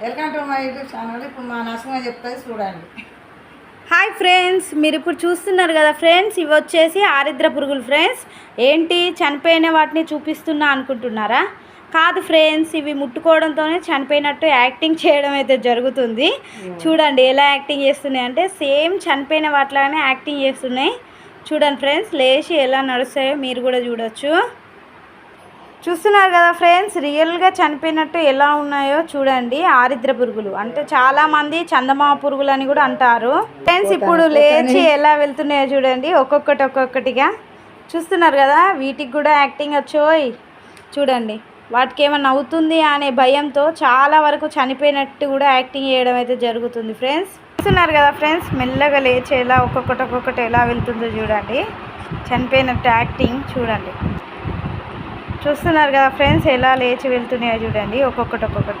Welcome to my YouTube channel ఇప్పుడు మా నరసింహ చెప్తుంది చూడండి. హాయ్ ఫ్రెండ్స్ మీరు ఇప్పుడు చూస్తున్నారు కదా ఫ్రెండ్స్ ఇవి వచ్చేసి ఆరిద్ర పురుగులు ఫ్రెండ్స్. ఏంటి? చనిపోయిన వాటిని చూపిస్తున్నా అనుకుంటున్నారా? కాదు ఫ్రెండ్స్ ఇవి ముట్టుకోవడంతోనే చనిపోయినట్టు యాక్టింగ్ చేయడం అయితే జరుగుతుంది. చూడండి ఎలా యాక్టింగ్ చేస్తున్నాయి అంటే సేమ్ చనిపోయిన వాటిలాగానే యాక్టింగ్ చేస్తున్నాయి. చూడండి ఫ్రెండ్స్ లేచి ఎలా నడుస్తాయో మీరు కూడా చూడొచ్చు. చూస్తున్నారు కదా ఫ్రెండ్స్ రియల్గా చనిపోయినట్టు ఎలా ఉన్నాయో చూడండి. ఆరిద్ర పురుగులు. అంటే చాలా మంది చందమామ పురుగులు అని కూడా అంటారు. ఫ్రెండ్స్ ఇప్పుడు లేచి ఎలా వెళ్తున్నాయో చూడండి. ఒక్కొక్కటి ఒక్కొక్కటిగా చూస్తున్నారు కదా వీటికి కూడా యాక్టింగ్ వచ్చోయ్. చూడండి వాటికి ఏమన్నా అవుతుంది అనే భయంతో చాలా వరకు చనిపోయినట్టు కూడా యాక్టింగ్ చేయడం అయితే జరుగుతుంది ఫ్రెండ్స్. చూస్తున్నారు కదా ఫ్రెండ్స్ మెల్లగా లేచి ఎలా ఒక్కొక్కటి ఒక్కొక్కటి ఎలా వెళ్తుందో చూడండి. చనిపోయినట్టు యాక్టింగ్ చూడండి. చూస్తున్నారు కదా ఫ్రెండ్స్ ఎలా లేచి వెళ్తున్నాయో చూడండి. ఒక్కొక్కటి ఒక్కొక్కటి.